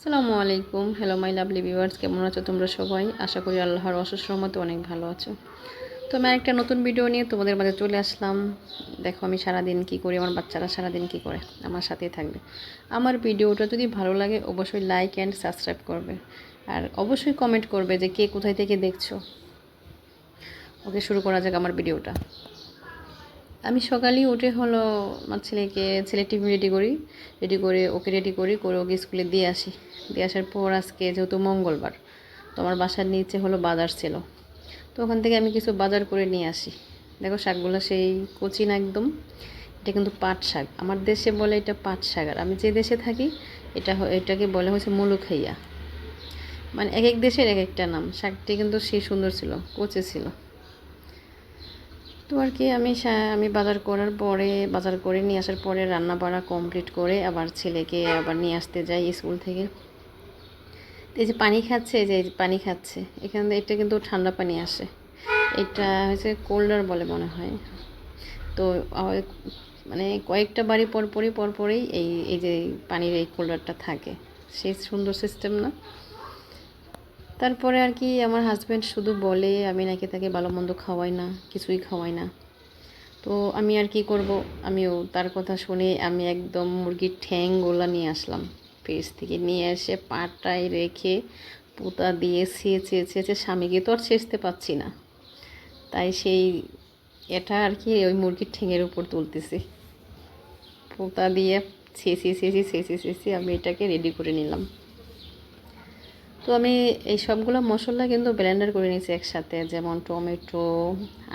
আসসালামু আলাইকুম। Hello my lovely viewers কেমন আছো তোমরা সবাই? আশা করি আল্লাহর অশেষ রহমতে অনেক ভালো আছো। তো আমি একটা নতুন ভিডিও নিয়ে তোমাদের মাঝে চলে আসলাম। দেখো আমি সারাদিন কি করি, আমার বাচ্চারা সারাদিন কি করে? আমার সাথেই থাকবে। আমার ভিডিওটা যদি ভালো লাগে, অবশ্যই লাইক অ্যান্ড সাবস্ক্রাইব করবে। আর অবশ্যই কমেন্ট করবে যে কে কোথায় থেকে দেখছ। ওকে শুরু করা যাক আমার ভিডিওটা আমি সকালেই উঠে হলো আমার ছেলেকে ছেলে টিফিন রেডি করি রেডি করে ওকে রেডি করি, করে ওকে স্কুলে দিয়ে আসি। দিয়ে আসার পর আজকে যেহেতু মঙ্গলবার, তো আমার বাসার নিচে হলো বাজার ছিল। তো ওখান থেকে আমি কিছু বাজার করে নিয়ে আসি। দেখো শাকগুলো সেই কচি না একদম, এটা কিন্তু পাট শাক। আমার দেশে বলে এটা পাট শাক, আর আমি যে দেশে থাকি, এটা এটাকে বলে হচ্ছে মুলুখাইয়া মানে এক এক দেশের এক একটা নাম। শাকটি কিন্তু সেই সুন্দর ছিল, কচি ছিল। তো আর কি, আমি আমি বাজার করার পরে, বাজার করে নিয়ে আসার পরে রান্না বাড়া কমপ্লিট করে আবার ছেলেকে আবার নিয়ে আসতে যাই স্কুল থেকে। এই যে পানি খাচ্ছে, এই যে পানি খাচ্ছে, এখান থেকে এটা কিন্তু ঠান্ডা পানি আসে। এটা হচ্ছে কোল্ডার বলে মনে হয়। তো মানে কয়েকটা বাড়ি পরপরই পরপরই এই এই যে পানির এই কোল্ডারটা থাকে। সেই সুন্দর সিস্টেম না? তারপরে আর কি আমার হাজব্যান্ড শুধু বলে, আমি নাকি তাকে ভালো মন্দ খাওয়াই না, কিছুই খাওয়াই না। তো আমি আর কি করব? আমিও তার কথা শুনে আমি একদম মুরগির ঠ্যাংগুলো নিয়ে আসলাম। ফ্রিজ থেকে নিয়ে এসে পাটায় রেখে পুতা দিয়ে ছেঁচে ছেঁচে স্বামীকে তো আর ছেঁচতে পাচ্ছি না। তাই সেই এটা আর কি ওই মুরগির ঠ্যাঙের উপর তুলতেছি। পুতা দিয়ে ছেঁচি ছেঁচি ছেঁচি ছেঁচি আমি এটাকে রেডি করে নিলাম। তো আমি এই সবগুলো মশলা কিন্তু ব্লেন্ডার করে নিয়েছি একসাথে, যেমন টমেটো,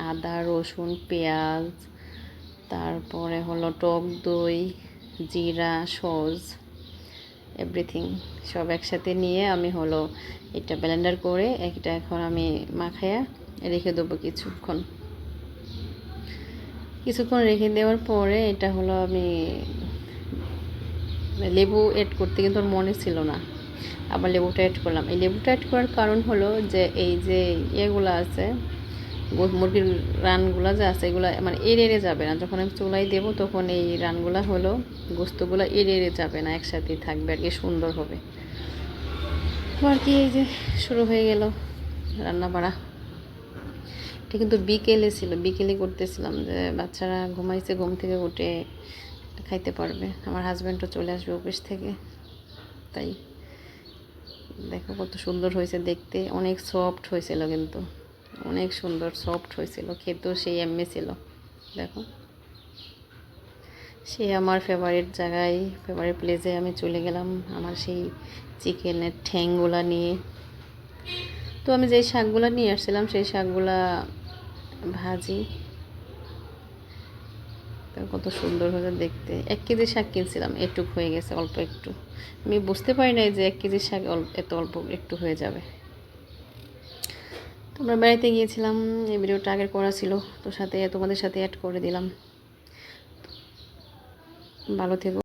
আদা, রসুন, পেঁয়াজ, তারপরে হলো টক দই, জিরা, সস এভরিথিং সব একসাথে নিয়ে আমি হলো এটা ব্লেন্ডার করে এটা এখন আমি মাখায়া রেখে দেবো কিছুক্ষণ। কিছুক্ষণ রেখে দেওয়ার পরে এটা হলো আমি, লেবু এড করতে কিন্তু মনে ছিল না। আবার লেবুটা অ্যাড করলাম। এই লেবুটা অ্যাড করার কারণ হলো যে, এই যে ইয়েগুলো আছে মুরগির রানগুলো যে আছে, এগুলো মানে এড়ে এড়ে যাবে না। যখন আমি চুলাই দেবো, তখন এই রানগুলো হলো, গোস্তগুলো এড়ে এড়ে যাবে না, একসাথেই থাকবে আর কি, সুন্দর হবে। তো আর কি এই যে শুরু হয়ে গেল রান্না বাড়া এটা কিন্তু বিকেলে ছিল, বিকেলে করতেছিলাম যে, বাচ্চারা ঘুমাইছে, ঘুম থেকে উঠে খাইতে পারবে। আমার হাজব্যান্ডও চলে আসবে অফিস থেকে, তাই। দেখো কত সুন্দর হয়েছে দেখতে। অনেক সফট হয়েছিল কিন্তু। অনেক সুন্দর সফট হয়েছিল। খেতেও সেই এমনি ছিল। দেখো। সে আমার ফেভারিট জায়গায় ফেভারিট প্লেসে আমি চলে গেলাম আমার সেই চিকেনের ঠ্যাংগুলা নিয়ে। তো আমি যেই শাকগুলো নিয়ে আসছিলাম, সেই শাকগুলা ভাজি। কত সুন্দর হয়েছে দেখতে। এক কেজি শাক কিনছিলাম, এটুক হয়ে গেছে, অল্প একটু। আমি বুঝতে পারি নাই যে এক কেজি শাক এত অল্প একটু হয়ে যাবে। তো আমরা গিয়েছিলাম, এই ভিডিওটা আগের করা ছিল তো সাথে তোমাদের সাথে অ্যাড করে দিলাম। ভালো থেকো।